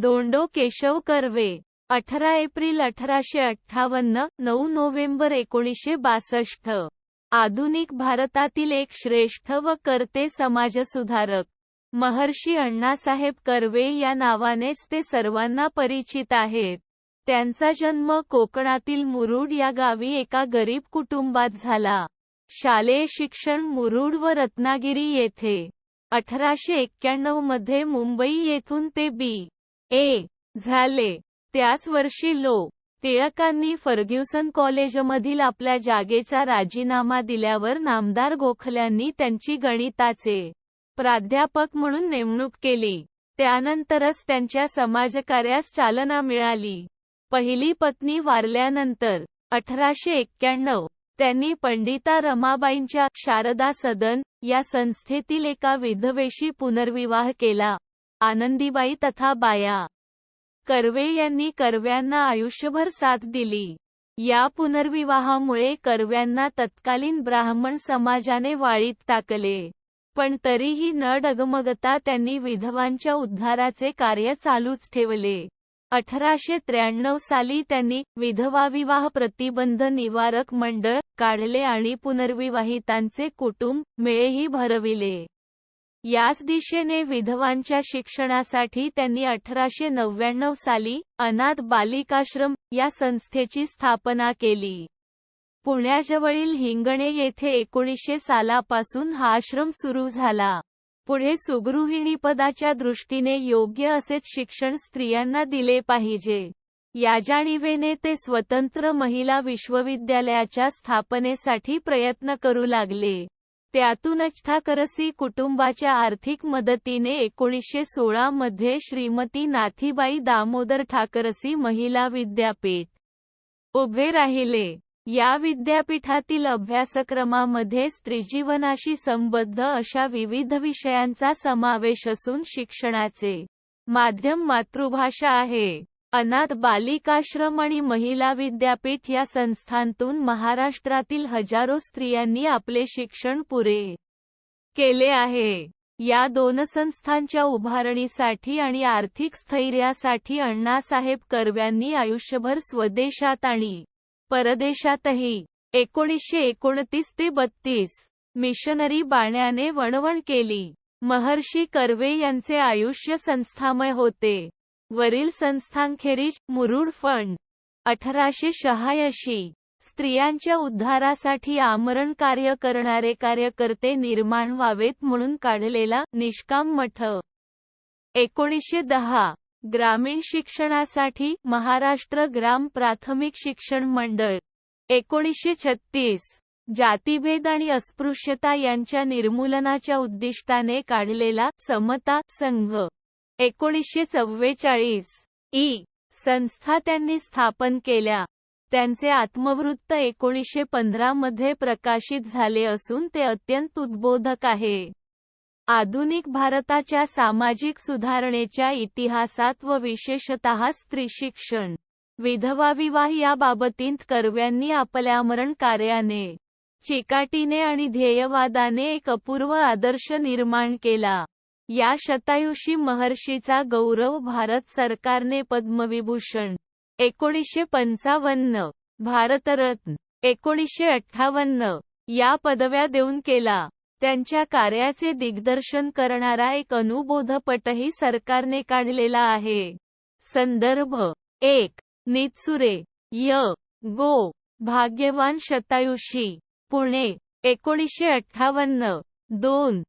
दोंडो केशव कर्वे अठरा एप्रिल अठराशे अठ्ठावन्न नऊ नोव्हेंबर एकोणीसशे बासष्ट. आधुनिक भारतातील एक श्रेष्ठ व कर्ते समाजसुधारक. महर्षी अण्णासाहेब कर्वे या नावानेच ते सर्वांना परिचित आहेत. त्यांचा जन्म कोकणातील मुरुड या गावी एका गरीब कुटुंबात झाला. शालेय शिक्षण मुरुड व रत्नागिरी येथे. अठराशे एक्क्याण्णवमध्ये मुंबई येथून ते बी. ए झाले. त्याच वर्षी लो. टिळकांनी फर्ग्युसन कॉलेजमधील आपल्या जागेचा राजीनामा दिल्यावर नामदार गोखल्यांनी त्यांची गणिताचे प्राध्यापक म्हणून नेमणूक केली. त्यानंतरच त्यांच्या समाजकार्यास चालना मिळाली. पहिली पत्नी वारल्यानंतर अठराशे एक्क्याण्णव त्यांनी पंडिता रमाबाईंच्या शारदा सदन या संस्थेतील एका विधवेशी पुनर्विवाह केला. आनंदीबाई तथा बाया. कर्वे यांनी कर्व्यांना आयुष्यभर साथ दिली. या पुनर्विवाहामुळे कर्व्यांना तत्कालीन ब्राह्मण समाजाने वाळीत टाकले. पण तरीही न डगमगता त्यांनी विधवांच्या उद्धाराचे कार्य चालूच ठेवले. अठराशे त्र्याण्णव साली त्यांनी विधवा विवाह प्रतिबंध निवारक मंडळ काढले आणि पुनर्विवाहितांचे कुटुंब मेळेही भरविले. याच दिशेने विधवांच्या शिक्षणासाठी त्यांनी अठराशे नव्याण्णव साली अनाथ बालिकाश्रम या संस्थेची स्थापना केली. पुण्याजवळील हिंगणे येथे एकोणीसशे सालापासून हा आश्रम सुरू झाला. पुढे सुगृहिणीपदाच्या दृष्टीने योग्य असेच शिक्षण स्त्रियांना दिले पाहिजे. या जाणीवेने ते स्वतंत्र महिला विश्वविद्यालयाच्या स्थापनेसाठी प्रयत्न करू लागले. त्यातूनच ठाकरसी कुटुंबाच्या आर्थिक मदतीने एकोणीसशे सोळा मध्ये श्रीमती नाथीबाई दामोदर ठाकरसी महिला विद्यापीठ उभे राहिले. या विद्यापीठातील अभ्यासक्रमामध्ये स्त्रीजीवनाशी संबद्ध अशा विविध विषयांचा समावेश असून शिक्षणाचे माध्यम मातृभाषा आहे. अनाथ बालिकाश्रम आणि महिला विद्यापीठ या संस्थांतून महाराष्ट्रातील हजारो स्त्रियांनी आपले शिक्षण पुरे केले आहे. या दोन संस्थांच्या उभारणीसाठी आणि आर्थिक स्थैर्यासाठी अण्णासाहेब कर्व्यांनी आयुष्यभर स्वदेशात आणि परदेशातही एकोणीसशे एकोणतीस ते बत्तीस मिशनरी बाण्याने वणवण केली. महर्षी कर्वे यांचे आयुष्य संस्थामय होते. वरील संस्थांखेरीज मुरुड फंड अठराशे शहाऐंशी. स्त्रियांच्या उद्धारासाठी आमरण कार्य करणारे कार्यकर्ते निर्माण व्हावेत म्हणून काढलेला निष्काम मठ. एकोणीसशे दहा. ग्रामीण शिक्षणासाठी महाराष्ट्र ग्राम प्राथमिक शिक्षण मंडळ. एकोणीसशे छत्तीस. जातीभेद आणि अस्पृश्यता यांच्या निर्मूलनाच्या उद्दिष्टाने काढलेला समता संघ. एकोणीसशे चव्वेचाळीस. ई. संस्था त्यांनी स्थापन केल्या. त्यांचे आत्मवृत्त एकोणीसशे पंधरा मध्ये प्रकाशित झाले असून ते अत्यंत उद्बोधक आहे. आधुनिक भारताच्या सामाजिक सुधारणेच्या इतिहासात व विशेषतः स्त्री शिक्षण विधवा विवाह कर्व्यांनी आपल्या मरण कार्याने चिकाटीने आणि ध्येयवादाने एक अपूर्व आदर्श निर्माण केला. या शतायुषी महर्षीचा गौरव भारत सरकारने पद्मविभूषण. एकोणीसशे पंचावन्न. भारतरत्न. एकोणीसशे अठ्ठावन्न. या पदव्या देऊन केला. त्यांच्या कार्याचे दिग्दर्शन करणारा एक अनुबोधपटही सरकारने काढलेला आहे. संदर्भ. एक. नितसुरे. य. गो. भाग्यवान शतायुषी. पुणे. एकोणीसशे अठ्ठावन्न. दोन.